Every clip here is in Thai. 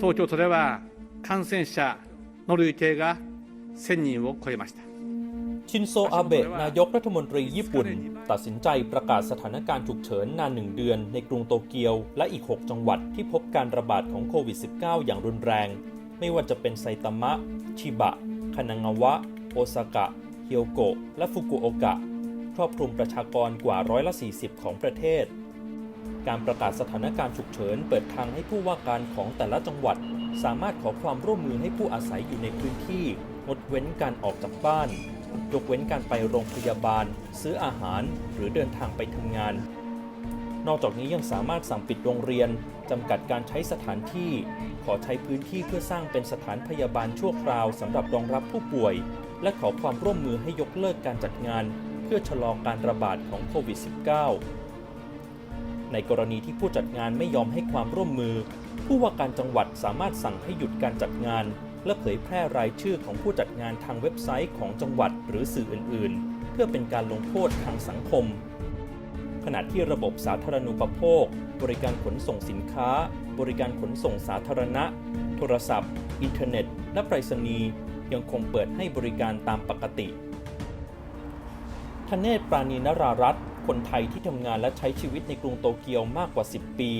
東京都では感染者の累計が1000人を超えました。 ชินโซอาเบะนายกรัฐมนตรีญี่ปุ่น ตัดสินใจประกาศสถานการณ์ฉุกเฉินนานหนึ่งเดือนในกรุงโตเกียว และอีก 6 จังหวัดที่พบการระบาดของโควิด -19 อย่างรุนแรง ไม่ว่าจะเป็นไซตามะ ชิบะ คานางาวะ โอซากะ เฮียวโกะ และฟุกุโอกะ ครอบคลุมประชากรกว่าร้อยละ 40 ของประเทศ การประกาศสถานการณ์ฉุกเฉิน เปิดทางให้ผู้ว่าการของแต่ละจังหวัด สามารถขอความร่วมมือให้ผู้อาศัยอยู่ในพื้นที่ งดเว้นการออกจากบ้าน ยกเว้นการไปโรงพยาบาล ซื้ออาหาร หรือเดินทางไปทำงาน นอกจากนี้ยังสามารถสั่งปิดโรงเรียนจำกัดการใช้สถานที่ ขอใช้พื้นที่เพื่อสร้างเป็นสถานพยาบาลชั่วคราวสำหรับรองรับผู้ป่วย และขอความร่วมมือให้ยกเลิกการจัดงาน เพื่อชะลอการระบาดของโควิด -19 ในกรณีที่ผู้จัดงานไม่ยอมให้ความร่วมมือ ผู้ว่าการจังหวัดสามารถสั่งให้หยุดการจัดงาน และเผยแพร่รายชื่อของผู้จัดงานทางเว็บไซต์ของจังหวัดหรือสื่ออื่น ๆ เพื่อเป็นการลงโทษทางสังคม ขณะที่ระบบสาธารณูปโภค บริการขนส่งสินค้า บริการขนส่งสาธารณะ โทรศัพท์ อินเทอร์เน็ต และไปรษณีย์ยังคงเปิดให้บริการตามปกติทเนศปราณีนรารัตน์ คนไทยที่ทำงานและใช้ชีวิตในกรุงโตเกียวมากกว่า 10 ปี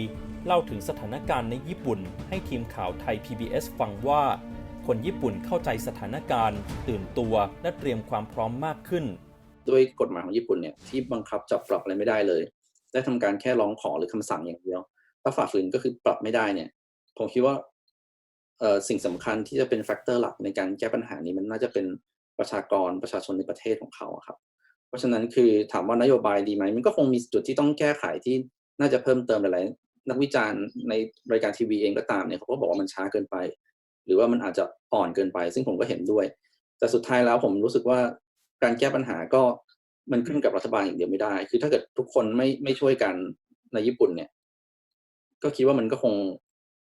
เล่าถึงสถานการณ์ในญี่ปุ่น ให้ทีมข่าวไทย PBS ฟังว่า คนญี่ปุ่นเข้าใจสถานการณ์ ตื่นตัวและเตรียมความพร้อมมากขึ้น ด้วยกฎหมายของญี่ปุ่นเนี่ยที่บังคับจับปรับอะไรไม่ได้เลย ได้ทำการแค่ร้องขอหรือคำสั่งอย่างเดียว ถ้าฝ่าฝืนก็คือปรับไม่ได้เนี่ยผมคิดว่าสิ่งสำคัญที่จะเป็นแฟกเตอร์หลักในการแก้ปัญหานี้มันน่าจะเป็นประชากรประชาชนในประเทศของเขาครับ เพราะฉะนั้นคือถามว่านโยบายดีไหมมันก็คงมีจุดที่ต้องแก้ไขที่น่าจะเพิ่มเติมหลายๆนักวิจารณ์ในรายการทีวีเองก็ตามเนี่ยเขาก็บอกว่ามันช้าเกินไป หรือว่ามันอาจจะอ่อนเกินไป ซึ่งผมก็เห็นด้วย แต่สุดท้ายแล้วผมรู้สึกว่าการแก้ปัญหาก็มันขึ้นกับรัฐบาลอย่างเดียวไม่ได้ คือถ้าเกิดทุกคนไม่ไม่ช่วยกันในญี่ปุ่นเนี่ย ก็คิดว่ามันก็คง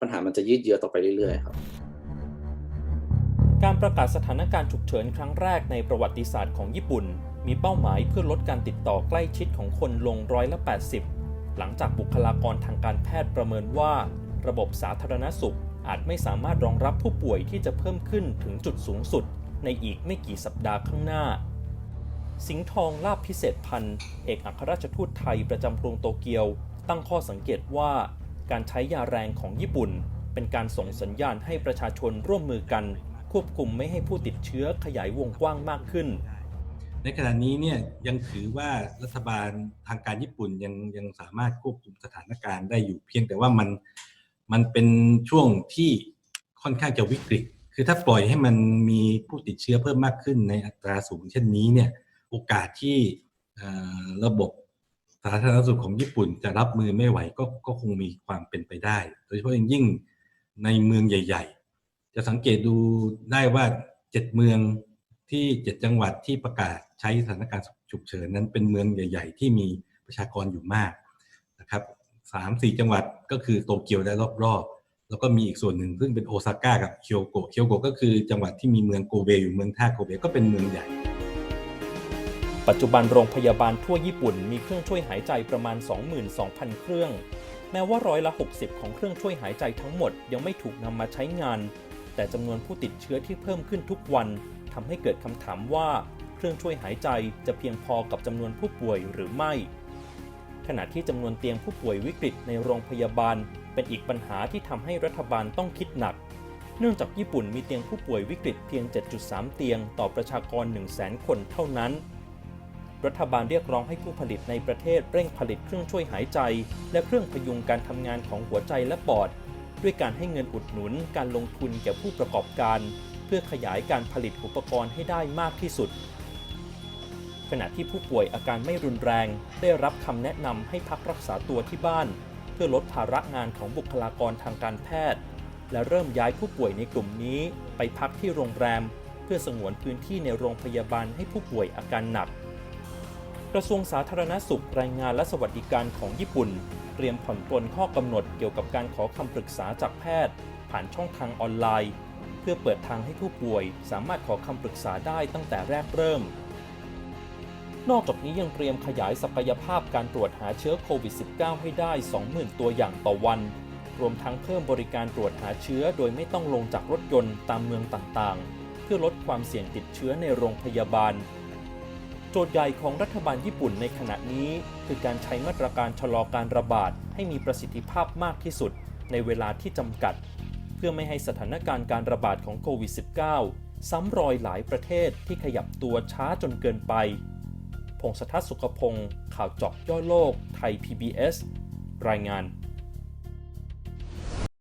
ปัญหามันจะยืดเยื้อต่อไปเรื่อยๆครับ การประกาศสถานการณ์ฉุกเฉินครั้งแรกในประวัติศาสตร์ของญี่ปุ่น มีเป้าหมายเพื่อลดการติดต่อใกล้ชิดของคนลงร้อยละ 80 หลังจากบุคลากรทางการแพทย์ประเมินว่า ระบบสาธารณสุขอาจไม่สามารถรองรับผู้ป่วยที่จะเพิ่มขึ้นถึงจุดสูงสุด ในอีกไม่กี่สัปดาห์ข้างหน้า สิงห์ทองลาบพิเศษพันธ์เอกอัครราชทูตไทยประจำกรุงโตเกียว ตั้งข้อสังเกตว่าการใช้ยาแรงของญี่ปุ่น เป็นการส่งสัญญาณให้ประชาชนร่วมมือกัน ควบคุมไม่ให้ผู้ติดเชื้อขยายวงกว้างมากขึ้น ในขณะนี้เนี่ยยังถือว่ารัฐบาลทางการญี่ปุ่นยังยังสามารถควบคุมสถานการณ์ได้อยู่เพียงแต่ว่ามันมันเป็นช่วงที่ค่อนข้างจะวิกฤต คือถ้าปล่อยให้มันมีผู้ติดเชื้อเพิ่มมากขึ้นในอัตราสูงเช่นนี้เนี่ยโอกาสที่ระบบสาธารณสุขของญี่ปุ่นจะรับมือไม่ไหวก็ก็คงมีความเป็นไปได้ โดยเฉพาะอย่างยิ่งในเมืองใหญ่ ๆ จะสังเกตดูได้ว่าเจ็ดเมืองที่เจ็ดจังหวัดที่ประกาศใช้สถานการณ์ฉุกเฉินนั้นเป็นเมืองใหญ่ ๆ ที่มีประชากรอยู่มากนะครับสามสี่จังหวัดก็คือโตเกียวและรอบๆ แล้วก็มีอีกส่วนหนึ่งซึ่งเป็นโอซาก้ากับเคียวโกะเคียวโกะก็คือจังหวัดที่มีเมืองโกเบอยู่เมืองท่าโกเบก็เป็นเมืองใหญ่ ปัจจุบันโรงพยาบาลทั่วญี่ปุ่นมีเครื่องช่วยหายใจประมาณ 22,000 เครื่อง แม้ว่าร้อยละ 60 ของเครื่องช่วยหายใจทั้งหมดยังไม่ถูกนำมาใช้งาน แต่จำนวนผู้ติดเชื้อที่เพิ่มขึ้นทุกวันทำให้เกิดคำถามว่าเครื่องช่วยหายใจจะเพียงพอกับจำนวนผู้ป่วยหรือไม่ ขณะที่จำนวนเตียงผู้ป่วยวิกฤตในโรงพยาบาล เป็นอีกปัญหาที่ทำให้รัฐบาลต้องคิดหนัก เนื่องจากญี่ปุ่นมีเตียงผู้ป่วยวิกฤตเพียง 7.3 เตียงต่อประชากร 100,000 คนเท่านั้นรัฐบาลเรียกร้องให้ผู้ผลิตในประเทศเร่งผลิตเครื่องช่วยหายใจ และเครื่องพยุงการทำงานของหัวใจและปอด ด้วยการให้เงินอุดหนุนการลงทุนแก่ผู้ประกอบการ เพื่อขยายการผลิตอุปกรณ์ให้ได้มากที่สุด ขณะที่ผู้ป่วยอาการไม่รุนแรง ได้รับคำแนะนำให้พักรักษาตัวที่บ้าน เพื่อลดภาระงานของบุคลากรทางการแพทย์ และเริ่มย้ายผู้ป่วยในกลุ่มนี้ ไปพักที่โรงแรม เพื่อสงวนพื้นที่ในโรงพยาบาลให้ผู้ป่วยอาการหนัก กระทรวงสาธารณสุขแรงงานและสวัสดิการของญี่ปุ่น เตรียมผ่อนปลนข้อกำหนดเกี่ยวกับการขอคำปรึกษาจากแพทย์ ผ่านช่องทางออนไลน์ เพื่อเปิดทางให้ผู้ป่วย สามารถขอคำปรึกษาได้ตั้งแต่แรกเริ่ม นอกจากนี้ยังเตรียมขยายศักยภาพการตรวจหาเชื้อโควิด -19 ให้ได้ 20,000 ตัวอย่างต่อวันรรวมทั้งเพิ่มบริการตรวจหาเชื้อโดยไม่ต้องลงจากรถยนต์ตามเมืองต่างๆ เพื่อลดความเสี่ยงติดเชื้อในโรงพยาบาล โจทย์ใหญ่ของรัฐบาลญี่ปุ่นในขณะนี้ คือการใช้มาตรการชะลอการระบาดให้มีประสิทธิภาพมากที่สุดในเวลาที่จำกัด เพื่อไม่ให้สถานการณ์การระบาดของโควิด -19 ซ้ำรอยหลายประเทศที่ขยับตัวช้าจนเกินไป พงศธรสุขพงศ์ข่าวจาะย่อโลก ไทย PBS รายงาน